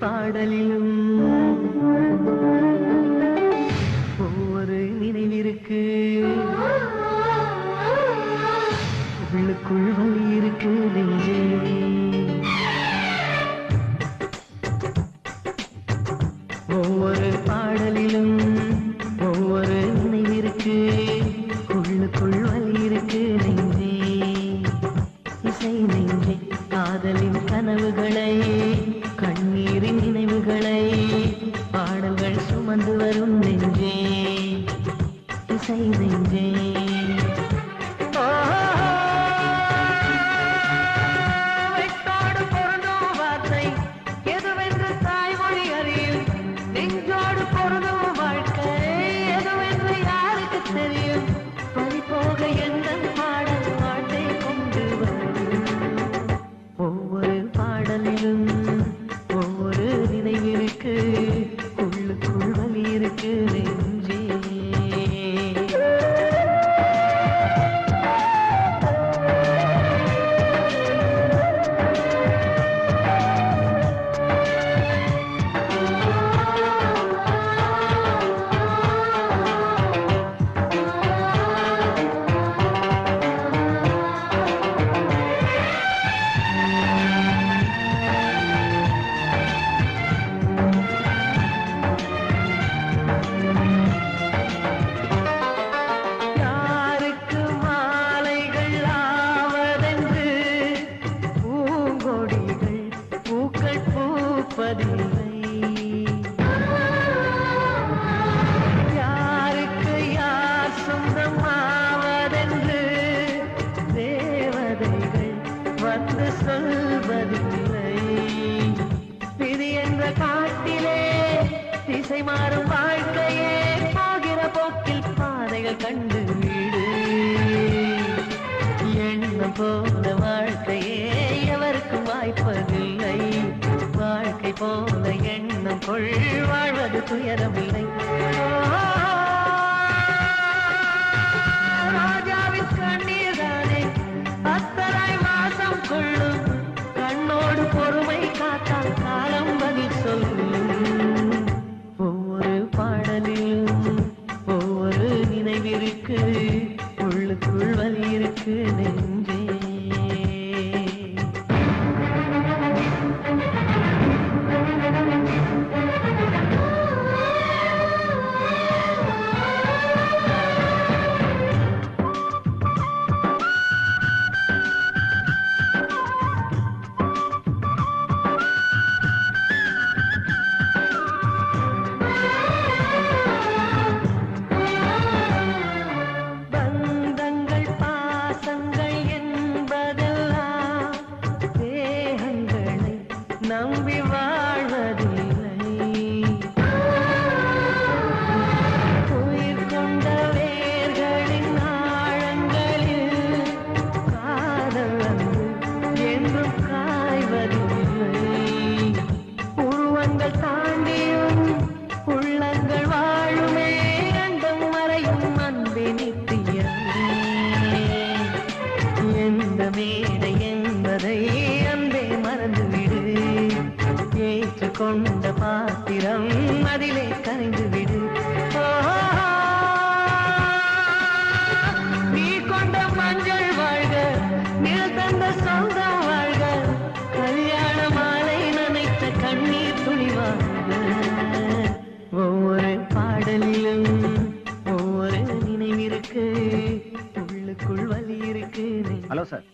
பாடலிலும். ஒவ்வொரு நினைவிற்கு உள்ளுக்குள் வழி இருக்கு நெஞ்சே. ஒவ்வொரு பாடலிலும் ஒவ்வொரு நினைவிற்கு உள்ளுக்குள் வழி இருக்கு நெஞ்சே. இசை நெஞ்சே காதலின் கனவுகளை சுமந்து வரும் நெஞ்சே. இசை நெஞ்சே. வெட்டோடு வார்த்தை. சொல்வதில்லை. விதி என்ற காட்டிலே திசை மாறும் வாழ்க்கையே போகிற போக்கில் பாதைகள் கண்டு வீடு. எண்ணம் போல வாழ்க்கையே எவருக்கும் வாய்ப்பதில்லை. வாழ்க்கை போல எண்ணம் கொள் வாழ்வது துயரமில்லை. பாத்திரம் அதிலே கரைந்து விடு. நீ கொண்ட மஞ்சள் வாழ்க நீ தந்த சொந்தம் வாழ்க கல்யாண மாலை நினைத்த கண்ணீர் துணிவாங்க ஒவ்வொரு பாடலிலும் ஒவ்வொரு நினைவிருக்கு உள்ளுக்குள் வலி இருக்கு. Hello sir.